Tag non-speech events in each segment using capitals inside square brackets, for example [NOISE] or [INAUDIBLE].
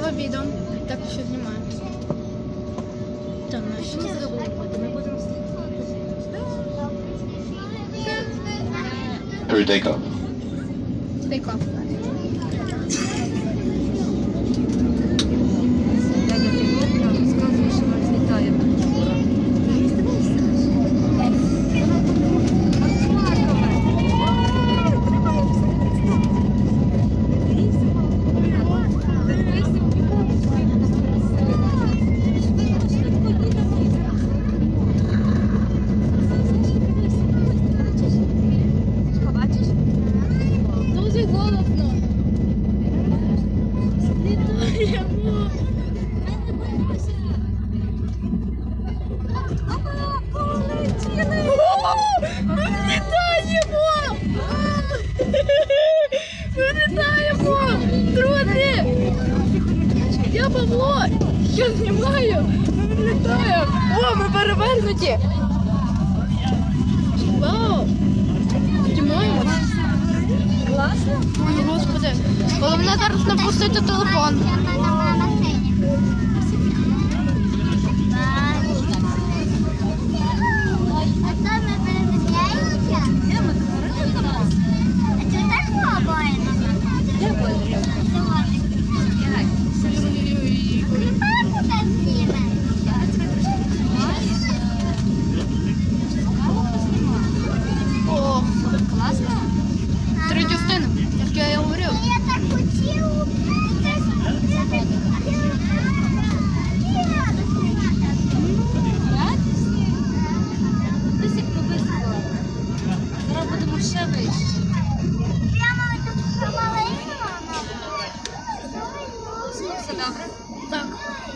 Слава відео. Так що знімаємо. Там наші. Ми будемо слідкувати. Дейко. they Літаємо! Ми! Друзі! Я Павло! Я знімаю! Ми літаємо! О, ми перевернуті! Головне зараз не пустити телефон. О, Класно? три частини, як я і говорив. Я так хотів. Радісні? Десь як ми високо. Зараз будемо ще вище. Прямо тут помаленьку. Все добре? Так.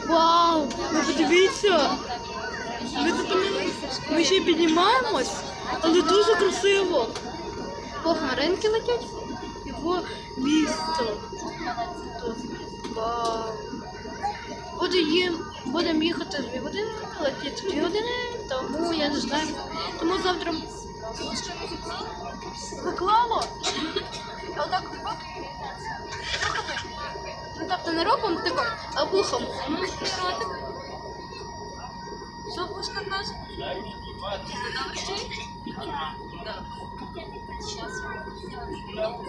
Вау! Ви подивіться! Ми тут ми ще піднімаємось, але дуже красиво. О, хмаринки летять. Його місто. Вау. Буде їм, будемо їхати дві години, летіти дві години, тому я не знаю. Тому завтра реклама. [LAUGHS] Отак от. Ну, тобто не роком, типу, а вухом. Ну, ротик. Що Пушка каже?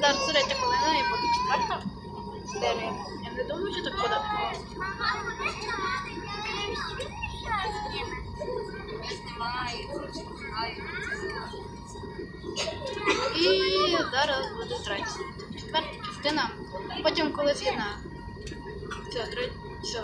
Зараз третя хвилина і буде четверта серія. Я не думаю, що так буде. І зараз буде третя. Тепер частина. Потім коли війна. Все, третя. Все.